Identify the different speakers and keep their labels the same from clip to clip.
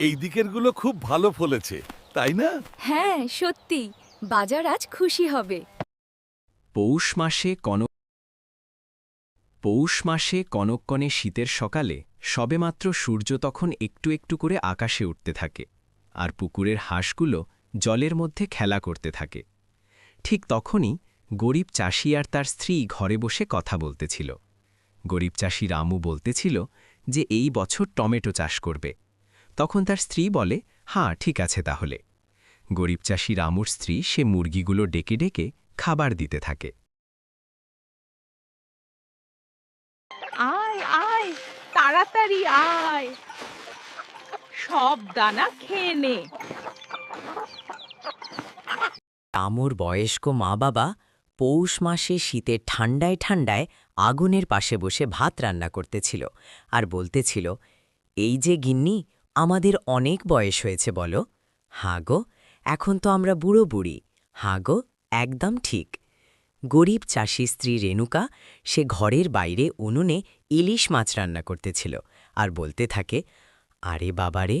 Speaker 1: এই দিকেরগুলো খুব ভালো ফলেছে তাই না?
Speaker 2: হ্যাঁ সত্যি। বাজার আজ খুশি হবে।
Speaker 3: পৌষ মাসে কনক পৌষ মাসে কনককনে শীতের সকালে সবেমাত্র সূর্য তখন একটু একটু করে আকাশে উঠতে থাকে আর পুকুরের হাঁসগুলো জলের মধ্যে খেলা করতে থাকে। ঠিক তখনই গরিব চাষি আর তার স্ত্রী ঘরে বসে কথা বলতেছিল। গরিব চাষি রামু বলতেছিল যে এই বছর টমেটো চাষ করবে। তখন তার স্ত্রী বলে হ্যাঁ ঠিক আছে তাহলে। গরিব চাষি রামুর স্ত্রী সে মুরগিগুলো ডেকে ডেকে খাবার দিতে থাকে।
Speaker 4: আয় আয় তাড়াতাড়ি আয়। সব দানা খেয়ে নে।
Speaker 5: রামুর বয়স্ক মা বাবা পৌষ মাসে শীতে ঠান্ডায় ঠান্ডায় আগুনের পাশে বসে ভাত রান্না করতেছিল আর বলতেছিল এই যে গিন্নি আমাদের অনেক বয়স হয়েছে, বলো। হাঁ গো, এখন তো আমরা বুড়ো বুড়ি। হাঁ গো, একদম ঠিক। গরিব চাষি স্ত্রী রেণুকা, সে ঘরের বাইরে উনুনে ইলিশ মাছ রান্না করতেছিল আর বলতে থাকে, আরে বাবারে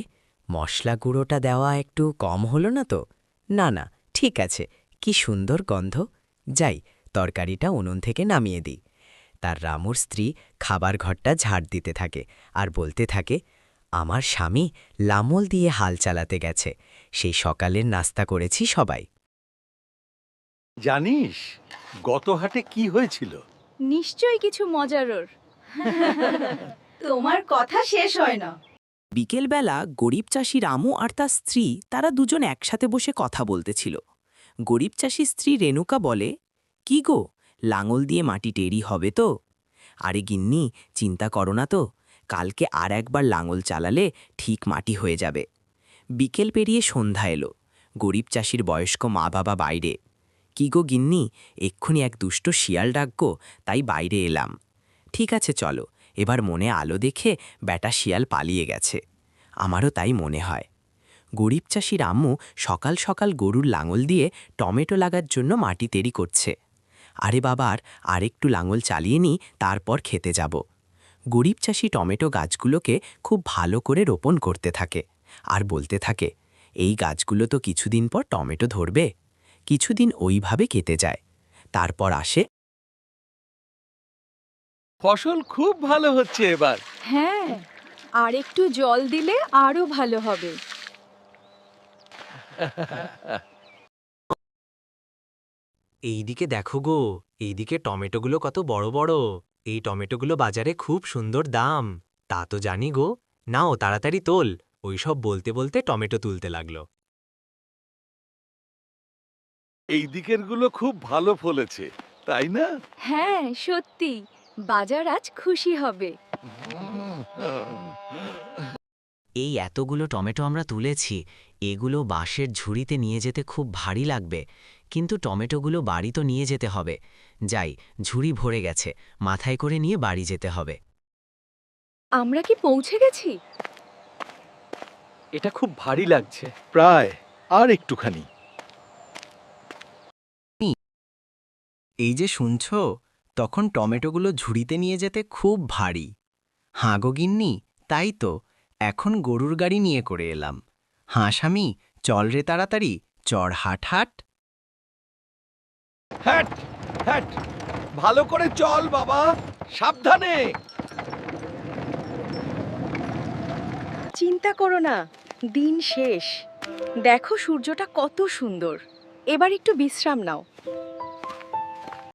Speaker 5: মশলা গুঁড়োটা দেওয়া একটু কম হলো না তো? না না, ঠিক আছে, কি সুন্দর গন্ধ। যাই, তরকারিটা উনুন থেকে নামিয়ে দিই। তার রামুর স্ত্রী খাবার ঘরটা ঝাড় দিতে থাকে আর বলতে থাকে আমার স্বামী লামল দিয়ে হাল চালাতে গেছে। সেই সকালের নাস্তা করেছি সবাই।
Speaker 1: জানিস গত হাটে কি হয়েছিল?
Speaker 2: নিশ্চয়ই কিছু মজারর তোমার কথা শেষ হয় না।
Speaker 6: বিকেলবেলা গরিব চাষি রামু আর তার স্ত্রী তারা দুজন একসাথে বসে কথা বলতেছিল। গরিব চাষি স্ত্রী রেণুকা বলে কি গো লাঙল দিয়ে মাটি টেরি হবে তো? আরে গিন্নি চিন্তা করো না তো। কালকে আর একবার লাঙল চালালে ঠিক মাটি হয়ে যাবে। বিকেল পেরিয়ে সন্ধ্যা এলো। গরিব চাষির বয়স্ক মা বাবা বাইরে। কি গো গিন্নি, এক্ষুনি এক দুষ্ট শিয়াল ডাকগো, তাই বাইরে এলাম। ঠিক আছে, চলো। এবার মনে আলো দেখে ব্যাটা শিয়াল পালিয়ে গেছে। আমারও তাই মনে হয়। গরিব চাষির আম্মু সকাল সকাল গরুর লাঙল দিয়ে টমেটো লাগার জন্য মাটি তৈরি করছে। আরে বাবার আরেকটু লাঙল চালিয়ে নিই, তারপর খেতে যাব। গরিব চাষি টমেটো গাছগুলোকে খুব ভালো করে রোপণ করতে থাকে। আর বলতে থাকে এই গাছগুলো তো কিছুদিন পর টমেটো ধরবে। কিছুদিন ওইভাবে কেটে যায়। তারপর আসে
Speaker 1: ফসল খুব ভালো হচ্ছে এবার।
Speaker 2: হ্যাঁ আর একটু জল দিলে আরও ভালো হবে।
Speaker 7: এইদিকে দেখো গো এইদিকে টমেটোগুলো কত বড় বড়। এই টমেটোগুলো বাজারে খুব সুন্দর দাম। তা তো জানি গো। নাও তাড়াতাড়ি তোল। ওইসব বলতে বলতে টমেটো তুলতে লাগল।
Speaker 1: এই দিকেরগুলো খুব ভালো ফলেছে তাই না?
Speaker 2: হ্যাঁ সত্যি। বাজার আজ খুশি হবে।
Speaker 5: এই এতগুলো টমেটো আমরা তুলেছি। এগুলো বাঁশের ঝুড়িতে নিয়ে যেতে খুব ভারী লাগবে। কিন্তু টমেটোগুলো বাড়ি তো নিয়ে যেতে হবে। যাই ঝুড়ি ভরে গেছে মাথায় করে নিয়ে বাড়ি যেতে হবে।
Speaker 2: আমরা কি পৌঁছে গেছি?
Speaker 8: এটা খুব ভারী লাগছে।
Speaker 1: প্রায় আর একটুখানি।
Speaker 3: এই যে শুনছ তখন টমেটোগুলো ঝুড়িতে নিয়ে যেতে খুব ভারী। হাঁগো গিন্নি তাই তো এখন গরুর গাড়ি নিয়ে করে এলাম। হাঁস আমি চল রে তাড়াতাড়ি চড় হাট হাট
Speaker 1: হ্যাট হ্যাট। ভালো করে চল, বাবা। সাবধানে।
Speaker 2: চিন্তা করো না, দিন শেষ। দেখো সূর্যটা কত সুন্দর। এবার একটু বিশ্রাম নাও।